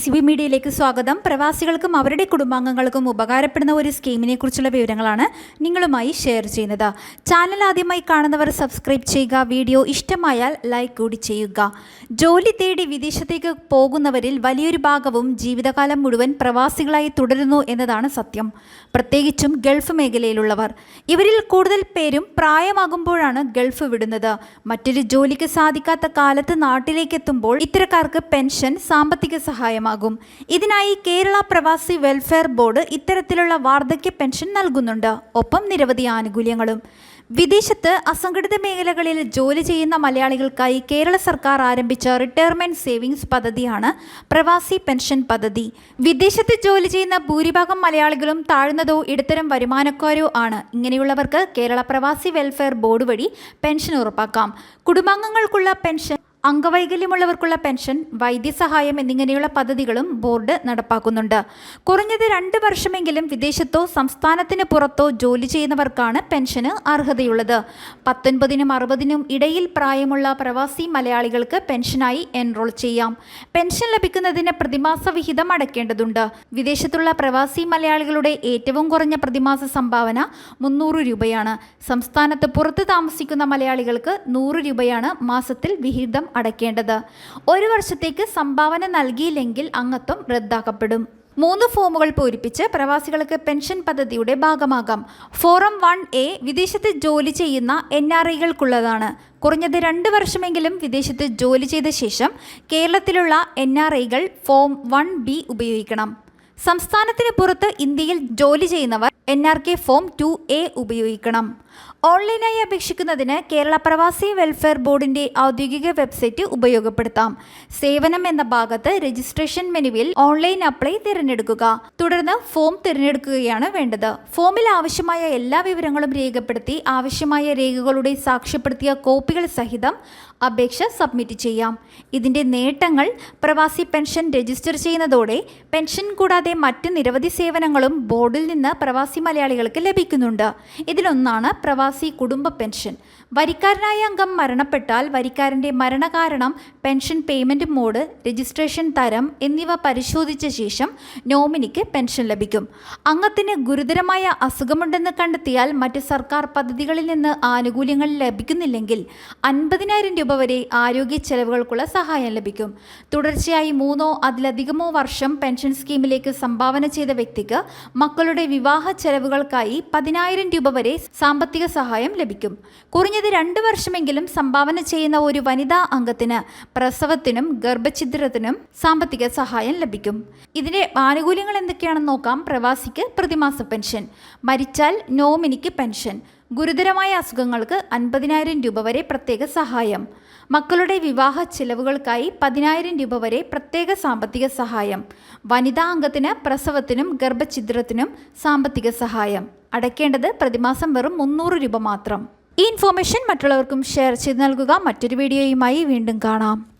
C B മീഡിയയിലേക്ക് സ്വാഗതം. പ്രവാസികൾക്കും അവരുടെ കുടുംബാംഗങ്ങൾക്കും ഉപകാരപ്പെടുന്ന ഒരു സ്കീമിനെ കുറിച്ചുള്ള വിവരങ്ങളാണ് നിങ്ങളുമായി ഷെയർ ചെയ്യുന്നത്. ചാനൽ ആദ്യമായി കാണുന്നവർ സബ്സ്ക്രൈബ് ചെയ്യുക വീഡിയോ ഇഷ്ടമായാൽ ലൈക്ക് കൂടി ചെയ്യുക. ജോലി തേടി വിദേശത്തേക്ക് പോകുന്നവരിൽ വലിയൊരു ഭാഗവും ജീവിതകാലം മുഴുവൻ പ്രവാസികളായി തുടരുന്നു എന്നതാണ് സത്യം. പ്രത്യേകിച്ചും ഗൾഫ് മേഖലയിലുള്ളവർ. ഇവരിൽ കൂടുതൽ പേരും പ്രായമാകുമ്പോഴാണ് ഗൾഫ് വിടുന്നത്. മറ്റൊരു ജോലിക്ക് സാധിക്കാത്ത കാലത്ത് നാട്ടിലേക്ക് എത്തുമ്പോൾ ഇത്തരക്കാർക്ക് പെൻഷൻ സാമ്പത്തിക സഹായമാകും ഇതിനായി കേരള പ്രവാസി വെൽഫെയർ ബോർഡ് ഇത്തരത്തിലുള്ള വാർദ്ധക്യ പെൻഷൻ നൽകുന്നുണ്ട്. ഒപ്പം നിരവധി ആനുകൂല്യങ്ങളും. വിദേശത്ത് അസംഘടിത മേഖലകളിൽ ജോലി ചെയ്യുന്ന മലയാളികൾക്കായി കേരള സർക്കാർ ആരംഭിച്ച റിട്ടയർമെന്റ് സേവിങ്സ് പദ്ധതിയാണ് പ്രവാസി പെൻഷൻ പദ്ധതി. വിദേശത്ത് ജോലി ചെയ്യുന്ന ഭൂരിഭാഗം മലയാളികളും താഴ്ന്നതോ ഇടത്തരം വരുമാനക്കാരോ ആണ്. ഇങ്ങനെയുള്ളവർക്ക് കേരള പ്രവാസി വെൽഫെയർ ബോർഡ് വഴി പെൻഷൻ ഉറപ്പാക്കാം. കുടുംബാംഗങ്ങൾക്കുള്ള പെൻഷൻ അംഗവൈകല്യമുള്ളവർക്കുള്ള പെൻഷൻ വൈദ്യസഹായം എന്നിങ്ങനെയുള്ള പദ്ധതികളും ബോർഡ് നടപ്പാക്കുന്നുണ്ട്. കുറഞ്ഞത് രണ്ട് വർഷമെങ്കിലും വിദേശത്തോ സംസ്ഥാനത്തിന് പുറത്തോ ജോലി ചെയ്യുന്നവർക്കാണ് പെൻഷന് അർഹതയുള്ളത്. പത്തൊൻപതിനും അറുപതിനും ഇടയിൽ പ്രായമുള്ള പ്രവാസി മലയാളികൾക്ക് പെൻഷനായി എൻറോൾ ചെയ്യാം. പെൻഷൻ ലഭിക്കുന്നതിന് പ്രതിമാസ വിഹിതം അടയ്ക്കേണ്ടതുണ്ട്. വിദേശത്തുള്ള പ്രവാസി മലയാളികളുടെ ഏറ്റവും കുറഞ്ഞ പ്രതിമാസ സംഭാവന മുന്നൂറ് രൂപയാണ്. സംസ്ഥാനത്ത് പുറത്ത് താമസിക്കുന്ന മലയാളികൾക്ക് നൂറ് രൂപയാണ് മാസത്തിൽ വിഹിതം അടയ്ക്കേണ്ടത്. ഒരു വർഷത്തേക്ക് സംഭാവന നൽകിയില്ലെങ്കിൽ അംഗത്വം റദ്ദാക്കപ്പെടും. മൂന്ന് ഫോമുകൾ പൂരിപ്പിച്ച് പ്രവാസികൾക്ക് പെൻഷൻ പദ്ധതിയുടെ ഭാഗമാകാം. ഫോറം വൺ എ വിദേശത്ത് ജോലി ചെയ്യുന്ന എൻ ആർ ഐകൾക്കുള്ളതാണ്. കുറഞ്ഞത് രണ്ട് വർഷമെങ്കിലും വിദേശത്ത് ജോലി ചെയ്ത ശേഷം കേരളത്തിലുള്ള എൻ ആർ ഐകൾ ഫോം വൺ ബി ഉപയോഗിക്കണം. സംസ്ഥാനത്തിന് പുറത്ത് ഇന്ത്യയിൽ ജോലി ചെയ്യുന്നവർ N R K form two A ഉപയോഗിക്കണം. ഓൺലൈനായി അപേക്ഷിക്കുന്നതിന് കേരള പ്രവാസി വെൽഫെയർ ബോർഡിന്റെ ഔദ്യോഗിക വെബ്സൈറ്റ് ഉപയോഗപ്പെടുത്താം. സേവനം എന്ന ഭാഗത്ത് രജിസ്ട്രേഷൻ മെനുവിൽ ഓൺലൈൻ അപ്ലൈ തിരഞ്ഞെടുക്കുക. തുടർന്ന് ഫോം തിരഞ്ഞെടുക്കുകയാണ് വേണ്ടത്. ഫോമിൽ ആവശ്യമായ എല്ലാ വിവരങ്ങളും രേഖപ്പെടുത്തി ആവശ്യമായ രേഖകളുടെ സാക്ഷ്യപ്പെടുത്തിയ കോപ്പികൾ സഹിതം അപേക്ഷ സബ്മിറ്റ് ചെയ്യാം. ഇതിന്റെ നേട്ടങ്ങൾ പ്രവാസി പെൻഷൻ രജിസ്റ്റർ ചെയ്യുന്നതോടെ പെൻഷൻ കൂടാതെ മറ്റ് നിരവധി സേവനങ്ങളും ബോർഡിൽ നിന്ന് പ്രവാസി മലയാളികൾക്ക് ലഭിക്കുന്നുണ്ട്. ഇതിലൊന്നാണ് പ്രവാസി കുടുംബ പെൻഷൻ. വരിക്കാരനായ അംഗം മരണപ്പെട്ടാൽ വരിക്കാരന്റെ മരണകാരണം പെൻഷൻ പേയ്മെന്റ് മോഡ് രജിസ്ട്രേഷൻ തരം എന്നിവ പരിശോധിച്ച ശേഷം നോമിനിക്ക് പെൻഷൻ ലഭിക്കും. അംഗത്തിന് ഗുരുതരമായ അസുഖമുണ്ടെന്ന് കണ്ടെത്തിയാൽ മറ്റ് സർക്കാർ പദ്ധതികളിൽ നിന്ന് ആനുകൂല്യങ്ങൾ ലഭിക്കുന്നില്ലെങ്കിൽ അൻപതിനായിരം രൂപ വരെ ആരോഗ്യ ചെലവുകൾക്കുള്ള സഹായം ലഭിക്കും. തുടർച്ചയായി മൂന്നോ അതിലധികമോ വർഷം പെൻഷൻ സ്കീമിലേക്ക് സംഭാവന ചെയ്ത വ്യക്തിക്ക് മക്കളുടെ വിവാഹ ചെലവുകൾക്കായി പതിനായിരം രൂപ വരെ സാമ്പത്തിക സഹായം ലഭിക്കും. കുറഞ്ഞത് രണ്ട് വർഷമെങ്കിലും സംഭാവന ചെയ്യുന്ന ഒരു വനിതാ അംഗത്തിന് പ്രസവത്തിനും ഗർഭഛിദ്രത്തിനും സാമ്പത്തിക സഹായം ലഭിക്കും. ഇതിന്റെ ആനുകൂല്യങ്ങൾ എന്തൊക്കെയാണെന്ന് നോക്കാം. പ്രവാസിക്ക് പ്രതിമാസ പെൻഷൻ. മരിച്ചാൽ നോമിനിക്ക് പെൻഷൻ. ഗുരുതരമായ അസുഖങ്ങൾക്ക് അൻപതിനായിരം രൂപ വരെ പ്രത്യേക സഹായം. മക്കളുടെ വിവാഹ ചിലവുകൾക്കായി പതിനായിരം രൂപ വരെ പ്രത്യേക സാമ്പത്തിക സഹായം. വനിതാ അംഗത്തിന് പ്രസവത്തിനും ഗർഭഛിദ്രത്തിനും സാമ്പത്തിക സഹായം. അടയ്ക്കേണ്ടത് പ്രതിമാസം വെറും മുന്നൂറ് രൂപ മാത്രം. ഈ ഇൻഫോർമേഷൻ മറ്റുള്ളവർക്കും ഷെയർ ചെയ്ത് നൽകുക. മറ്റൊരു വീഡിയോയുമായി വീണ്ടും കാണാം.